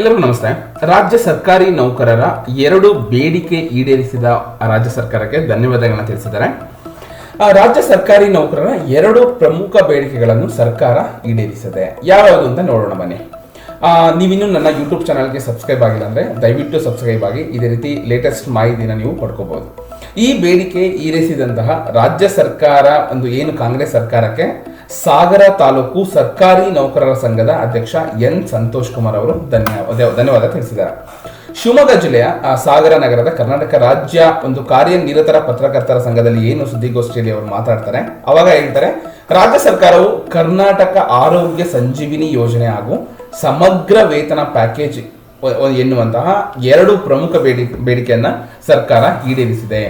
ಎಲ್ಲರಿಗೂ ನಮಸ್ತೆ. ರಾಜ್ಯ ಸರ್ಕಾರಿ ನೌಕರರ ಎರಡು ಬೇಡಿಕೆ ಈಡೇರಿಸಿದ ರಾಜ್ಯ ಸರ್ಕಾರಕ್ಕೆ ಧನ್ಯವಾದಗಳನ್ನ ತಿಳಿಸಿದ್ದಾರೆ. ರಾಜ್ಯ ಸರ್ಕಾರಿ ನೌಕರರ ಎರಡು ಪ್ರಮುಖ ಬೇಡಿಕೆಗಳನ್ನು ಸರ್ಕಾರ ಈಡೇರಿಸಿದೆ. ಯಾವ್ಯಾವುದು ಅಂತ ನೋಡೋಣ ಬನ್ನಿ. ನೀವಿನ್ನೂ ನನ್ನ ಯೂಟ್ಯೂಬ್ ಚಾನಲ್ಗೆ ಸಬ್ಸ್ಕ್ರೈಬ್ ಆಗಿಲ್ಲ ಅಂದರೆ ದಯವಿಟ್ಟು ಸಬ್ಸ್ಕ್ರೈಬ್ ಆಗಿ, ಇದೇ ರೀತಿ ಲೇಟೆಸ್ಟ್ ಮಾಹಿತಿನ ನೀವು ಪಡ್ಕೋಬಹುದು. ಈ ಬೇಡಿಕೆ ಈಡೇರಿಸಿದಂತಹ ರಾಜ್ಯ ಸರ್ಕಾರ, ಒಂದು ಏನು ಕಾಂಗ್ರೆಸ್ ಸರ್ಕಾರಕ್ಕೆ ಸಾಗರ ತಾಲೂಕು ಸರ್ಕಾರಿ ನೌಕರರ ಸಂಘದ ಅಧ್ಯಕ್ಷ ಎನ್ ಸಂತೋಷ್ ಕುಮಾರ್ ಅವರು ಧನ್ಯವಾದ ಧನ್ಯವಾದ ತಿಳಿಸಿದ್ದಾರೆ. ಶಿವಮೊಗ್ಗ ಜಿಲ್ಲೆಯ ಸಾಗರ ನಗರದ ಕರ್ನಾಟಕ ರಾಜ್ಯ ಒಂದು ಕಾರ್ಯನಿರತರ ಪತ್ರಕರ್ತರ ಸಂಘದಲ್ಲಿ ಏನು ಸುದ್ದಿಗೋಷ್ಠಿಯಲ್ಲಿ ಅವರು ಮಾತಾಡ್ತಾರೆ, ಅವಾಗ ಹೇಳ್ತಾರೆ, ರಾಜ್ಯ ಸರ್ಕಾರವು ಕರ್ನಾಟಕ ಆರೋಗ್ಯ ಸಂಜೀವಿನಿ ಯೋಜನೆ ಹಾಗೂ ಸಮಗ್ರ ವೇತನ ಪ್ಯಾಕೇಜ್ ಎನ್ನುವಂತಹ ಎರಡು ಪ್ರಮುಖ ಬೇಡಿ, ಬೇಡಿಕೆಯನ್ನ ಸರ್ಕಾರ ಈಡೇರಿಸಿದೆ.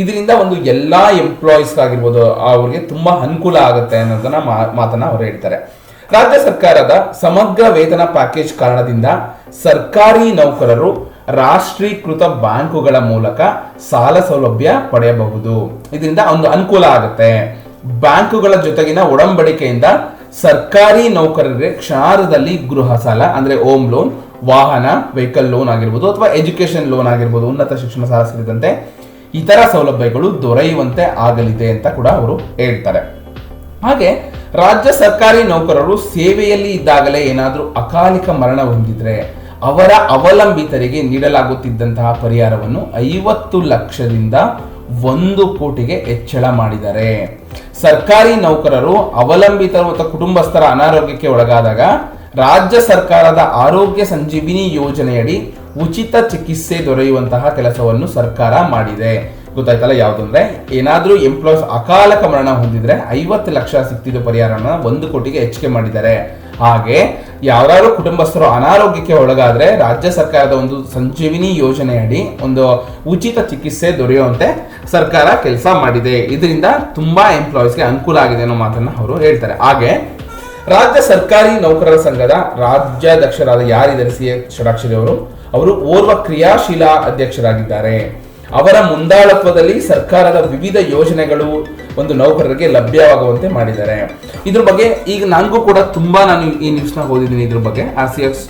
ಇದರಿಂದ ಒಂದು ಎಲ್ಲಾ ಎಂಪ್ಲಾಯೀಸ್ ಆಗಿರ್ಬೋದು, ಅವ್ರಿಗೆ ತುಂಬಾ ಅನುಕೂಲ ಆಗುತ್ತೆ ಅನ್ನೋದನ್ನ ಮಾತನ್ನ ಅವರು ಹೇಳ್ತಾರೆ. ರಾಜ್ಯ ಸರ್ಕಾರದ ಸಮಗ್ರ ವೇತನ ಪ್ಯಾಕೇಜ್ ಕಾರಣದಿಂದ ಸರ್ಕಾರಿ ನೌಕರರು ರಾಷ್ಟ್ರೀಕೃತ ಬ್ಯಾಂಕುಗಳ ಮೂಲಕ ಸಾಲ ಸೌಲಭ್ಯ ಪಡೆಯಬಹುದು. ಇದರಿಂದ ಒಂದು ಅನುಕೂಲ ಆಗುತ್ತೆ. ಬ್ಯಾಂಕುಗಳ ಜೊತೆಗಿನ ಒಡಂಬಡಿಕೆಯಿಂದ ಸರ್ಕಾರಿ ನೌಕರರಿಗೆ ಕ್ಷಾರದಲ್ಲಿ ಗೃಹ ಸಾಲ, ಅಂದ್ರೆ ಹೋಮ್ ಲೋನ್ ವಾಹನ ವೆಹಿಕಲ್ ಲೋನ್ ಆಗಿರ್ಬೋದು, ಅಥವಾ ಎಜುಕೇಶನ್ ಲೋನ್ ಆಗಿರ್ಬೋದು, ಉನ್ನತ ಶಿಕ್ಷಣ ಸಾಲ ಸೇರಿದಂತೆ ಇತರ ಸೌಲಭ್ಯಗಳು ದೊರೆಯುವಂತೆ ಆಗಲಿದೆ ಅಂತ ಕೂಡ ಅವರು ಹೇಳ್ತಾರೆ. ಹಾಗೆ ರಾಜ್ಯ ಸರ್ಕಾರಿ ನೌಕರರು ಸೇವೆಯಲ್ಲಿ ಇದ್ದಾಗಲೇ ಏನಾದರೂ ಅಕಾಲಿಕ ಮರಣ ಹೊಂದಿದ್ರೆ ಅವರ ಅವಲಂಬಿತರಿಗೆ ನೀಡಲಾಗುತ್ತಿದ್ದಂತಹ ಪರಿಹಾರವನ್ನು ಐವತ್ತು ಲಕ್ಷದಿಂದ ಒಂದು ಕೋಟಿಗೆ ಹೆಚ್ಚಳ ಮಾಡಿದ್ದಾರೆ. ಸರ್ಕಾರಿ ನೌಕರರು ಅವಲಂಬಿತರು ಮತ್ತು ಕುಟುಂಬಸ್ಥರ ಅನಾರೋಗ್ಯಕ್ಕೆ ಒಳಗಾದಾಗ ರಾಜ್ಯ ಸರ್ಕಾರದ ಆರೋಗ್ಯ ಸಂಜೀವಿನಿ ಯೋಜನೆಯಡಿ ಉಚಿತ ಚಿಕಿತ್ಸೆ ದೊರೆಯುವಂತಹ ಕೆಲಸವನ್ನು ಸರ್ಕಾರ ಮಾಡಿದೆ. ಗೊತ್ತಾಯ್ತಲ್ಲ ಯಾವುದು ಅಂದ್ರೆ ಏನಾದ್ರೂ ಎಂಪ್ಲಾಯ್ಸ್ ಅಕಾಲಕ ಮರಣ ಹೊಂದಿದ್ರೆ ಐವತ್ತು ಲಕ್ಷ ಸಿಕ್ತಿದ್ದ ಪರಿಹಾರನ ಒಂದು ಕೋಟಿಗೆ ಹೆಚ್ಚಿಗೆ ಮಾಡಿದ್ದಾರೆ. ಹಾಗೆ ಯಾವ್ದಾದ್ರು ಕುಟುಂಬಸ್ಥರು ಅನಾರೋಗ್ಯಕ್ಕೆ ಒಳಗಾದ್ರೆ ರಾಜ್ಯ ಸರ್ಕಾರದ ಒಂದು ಸಂಜೀವಿನಿ ಯೋಜನೆಯಡಿ ಒಂದು ಉಚಿತ ಚಿಕಿತ್ಸೆ ದೊರೆಯುವಂತೆ ಸರ್ಕಾರ ಕೆಲಸ ಮಾಡಿದೆ. ಇದರಿಂದ ತುಂಬಾ ಎಂಪ್ಲಾಯೀಸ್ಗೆ ಅನುಕೂಲ ಆಗಿದೆ ಅನ್ನೋ ಮಾತನ್ನ ಅವರು ಹೇಳ್ತಾರೆ. ಹಾಗೆ ರಾಜ್ಯ ಸರ್ಕಾರಿ ನೌಕರರ ಸಂಘದ ರಾಜ್ಯಾಧ್ಯಕ್ಷರಾದ ಯಾರಿದ್ದಾರೆ ಸಿ ಷಡಾಕ್ಷರಿ ಅವರು ಅವರು ಓರ್ವ ಕ್ರಿಯಾಶೀಲ ಅಧ್ಯಕ್ಷರಾಗಿದ್ದಾರೆ. ಅವರ ಮುಂದಾಳತ್ವದಲ್ಲಿ ಸರ್ಕಾರದ ವಿವಿಧ ಯೋಜನೆಗಳು ಒಂದು ನೌಕರರಿಗೆ ಲಭ್ಯವಾಗುವಂತೆ ಮಾಡಿದ್ದಾರೆ. ಇದ್ರ ಬಗ್ಗೆ ಈಗ ನನಗೂ ಕೂಡ ತುಂಬಾ ನಾನು ಈ ನ್ಯೂಸ್ನ ಓದಿದ್ದೀನಿ ಇದ್ರ ಬಗ್ಗೆ. ಆರ್ ಸಿ ಎಕ್ಸ್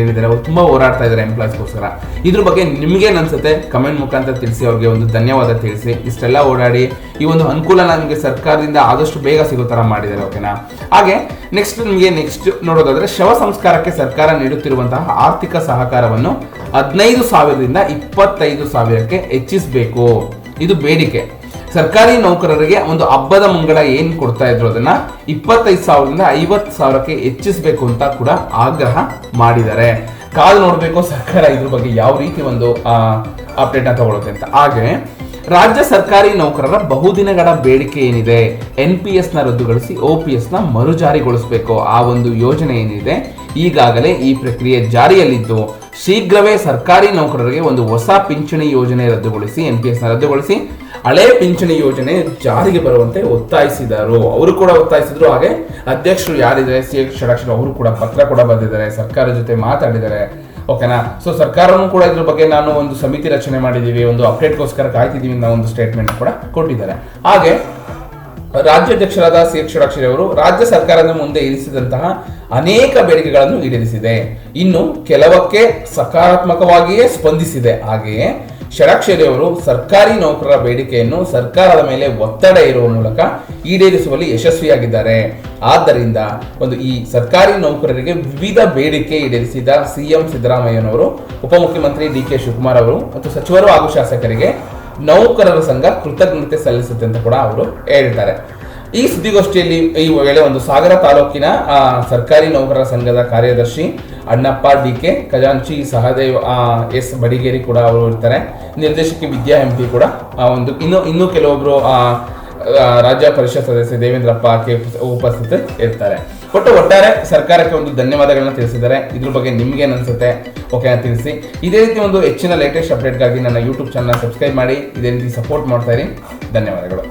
ಏನಿದ್ದಾರೆ ಅವರು ತುಂಬಾ ಹೋರಾಡ್ತಾ ಇದ್ದಾರೆ ಎಂಪ್ಲಾಯ್ಸ್ಗೋಸ್ಕರ ಇದ್ರ ಬಗ್ಗೆ ನಿಮಗೇನು ಅನ್ಸುತ್ತೆ? ಕಮೆಂಟ್ ಮುಖಾಂತರ ತಿಳಿಸಿ, ಅವ್ರಿಗೆ ಒಂದು ಧನ್ಯವಾದ ತಿಳಿಸಿ. ಇಷ್ಟೆಲ್ಲ ಓಡಾಡಿ ಈ ಒಂದು ಅನುಕೂಲ ನಮಗೆ ಸರ್ಕಾರದಿಂದ ಆದಷ್ಟು ಬೇಗ ಸಿಗೋ ತರ ಮಾಡಿದ್ದಾರೆ ಓಕೆನಾ ಹಾಗೆ ನೆಕ್ಸ್ಟ್ ನಿಮಗೆ ನೆಕ್ಸ್ಟ್ ನೋಡೋದಾದ್ರೆ ಶವ ಸಂಸ್ಕಾರಕ್ಕೆ ಸರ್ಕಾರ ನೀಡುತ್ತಿರುವಂತಹ ಆರ್ಥಿಕ ಸಹಕಾರವನ್ನು ಹದಿನೈದು ಸಾವಿರದಿಂದ ಇಪ್ಪತ್ತೈದು ಸಾವಿರಕ್ಕೆ ಹೆಚ್ಚಿಸಬೇಕು. ಇದು ಬೇಡಿಕೆ. ಸರ್ಕಾರಿ ನೌಕರರಿಗೆ ಒಂದು ಹಬ್ಬದ ಮಂಗಳ ಏನ್ ಕೊಡ್ತಾ ಇದ್ರು ಅದನ್ನ ಇಪ್ಪತ್ತೈದು ಸಾವಿರದಿಂದ ಐವತ್ತು ಸಾವಿರಕ್ಕೆ ಹೆಚ್ಚಿಸಬೇಕು ಅಂತ ಕೂಡ ಆಗ್ರಹ ಮಾಡಿದ್ದಾರೆ. ಕಾದು ನೋಡಬೇಕು ಸರ್ಕಾರ ಇದ್ರ ಬಗ್ಗೆ ಯಾವ ರೀತಿ ಒಂದು ಅಪ್ಡೇಟ್ನ ತಗೊಳುತ್ತೆ ಅಂತ. ಹಾಗೆ, ರಾಜ್ಯ ಸರ್ಕಾರಿ ನೌಕರರ ಬಹುದಿನಗಳ ಬೇಡಿಕೆ ಏನಿದೆ? ಎನ್ ಪಿ ಎಸ್ನ ರದ್ದುಗೊಳಿಸಿ ಒ ಪಿ ಎಸ್ನ ಮರುಜಾರಿಗೊಳಿಸಬೇಕು. ಆ ಒಂದು ಯೋಜನೆ ಏನಿದೆ? ಈಗಾಗಲೇ ಈ ಪ್ರಕ್ರಿಯೆ ಜಾರಿಯಲ್ಲಿದ್ದು. ಶೀಘ್ರವೇ ಸರ್ಕಾರಿ ನೌಕರರಿಗೆ ಒಂದು ಹೊಸ ಪಿಂಚಣಿ ಯೋಜನೆ ರದ್ದುಗೊಳಿಸಿ ಎನ್ ಪಿ ಎಸ್ ರದ್ದುಗೊಳಿಸಿ, ಹಳೆ ಪಿಂಚಣಿ ಯೋಜನೆ ಜಾರಿಗೆ ಬರುವಂತೆ ಒತ್ತಾಯಿಸಿದರು. ಅವರು ಕೂಡ ಒತ್ತಾಯಿಸಿದ್ರು. ಹಾಗೆ ಅಧ್ಯಕ್ಷರು ಯಾರಿದ್ದಾರೆ? ಸಿ ಎಚ್ ಷಡಾಕ್ಷರ ಅವರು ಕೂಡ ಪತ್ರ ಕೂಡ ಬರೆದಿದ್ದಾರೆ, ಸರ್ಕಾರ ಜೊತೆ ಮಾತಾಡಿದ್ದಾರೆ. ಓಕೆನಾ? ಸೊ ಸರ್ಕಾರವೂ ಕೂಡ ಇದ್ರ ಬಗ್ಗೆ ನಾನು ಒಂದು ಸಮಿತಿ ರಚನೆ ಮಾಡಿದ್ದೀವಿ. ಒಂದು ಅಪ್ಡೇಟ್ಗೋಸ್ಕರ ಕಾಯ್ತಿದ್ದೀವಿ ಅಂತ ಒಂದು ಸ್ಟೇಟ್ಮೆಂಟ್ ಕೂಡ ಕೊಟ್ಟಿದ್ದಾರೆ. ಹಾಗೆ ರಾಜ್ಯಾಧ್ಯಕ್ಷರಾದ ಸಿ ಎಚ್ ಷಡಾಕ್ಷರಿ ಅವರು ರಾಜ್ಯ ಸರ್ಕಾರದ ಮುಂದೆ ಇರಿಸಿದಂತಹ ಅನೇಕ ಬೇಡಿಕೆಗಳನ್ನು ಈಡೇರಿಸಿದೆ. ಇನ್ನು ಕೆಲವಕ್ಕೆ ಸಕಾರಾತ್ಮಕವಾಗಿಯೇ ಸ್ಪಂದಿಸಿದೆ. ಹಾಗೆಯೇ ಷಡಾಕ್ಷರಿ ಅವರು ಸರ್ಕಾರಿ ನೌಕರರ ಬೇಡಿಕೆಯನ್ನು ಸರ್ಕಾರದ ಮೇಲೆ ಒತ್ತಡ ಇರುವ ಮೂಲಕ ಈಡೇರಿಸುವಲ್ಲಿ ಯಶಸ್ವಿಯಾಗಿದ್ದಾರೆ. ಆದ್ದರಿಂದ ಒಂದು ಈ ಸರ್ಕಾರಿ ನೌಕರರಿಗೆ ವಿವಿಧ ಬೇಡಿಕೆ ಈಡೇರಿಸಿದ ಸಿಎಂ ಸಿದ್ದರಾಮಯ್ಯನವರು, ಉಪಮುಖ್ಯಮಂತ್ರಿ ಡಿ ಕೆ ಶಿವಕುಮಾರ್ ಅವರು ಮತ್ತು ಸಚಿವರು ಹಾಗೂ ಶಾಸಕರಿಗೆ ನೌಕರರ ಸಂಘ ಕೃತಜ್ಞತೆ ಸಲ್ಲಿಸುತ್ತೆ ಅಂತ ಕೂಡ ಅವರು ಹೇಳಿದ್ದಾರೆ. ಈ ಸುದ್ದಿಗೋಷ್ಠಿಯಲ್ಲಿ ಈ ವೇಳೆ ಒಂದು ಸಾಗರ ತಾಲೂಕಿನ ಸರ್ಕಾರಿ ನೌಕರರ ಸಂಘದ ಕಾರ್ಯದರ್ಶಿ ಅಣ್ಣಪ್ಪ ಡಿ ಕೆ ಖಜಾಂಚಿ ಸಹದೇವ್ ಎಸ್. ಬಡಿಗೇರಿ ಕೂಡ ಅವರು ಇರ್ತಾರೆ. ನಿರ್ದೇಶಕಿ ವಿದ್ಯಾ ಎಂ ಪಿ ಕೂಡ ಒಂದು ಇನ್ನು ಇನ್ನೂ ಆ, ರಾಜ್ಯ ಪರಿಷತ್ ಸದಸ್ಯ ದೇವೇಂದ್ರಪ್ಪ ಕೆ ಉಪಸ್ಥಿತರು ಇರ್ತಾರೆ. ಒಟ್ಟು ಒಟ್ಟಾರೆ ಸರ್ಕಾರಕ್ಕೆ ಒಂದು ಧನ್ಯವಾದಗಳನ್ನ ತಿಳಿಸಿದ್ದಾರೆ. ಇದ್ರ ಬಗ್ಗೆ ನಿಮ್ಗೆ ಅನ್ಸುತ್ತೆ ಓಕೆ ತಿಳಿಸಿ. ಇದೇ ರೀತಿ ಒಂದು ಹೆಚ್ಚಿನ ಲೇಟೆಸ್ಟ್ ಅಪ್ಡೇಟ್ಗಾಗಿ ನನ್ನ ಯೂಟ್ಯೂಬ್ ಚಾನಲ್ ಸಬ್ಸ್ಕ್ರೈಬ್ ಮಾಡಿ. ಇದೇ ರೀತಿ ಸಪೋರ್ಟ್ ಮಾಡ್ತಾ ಇರಿ. ಧನ್ಯವಾದಗಳು.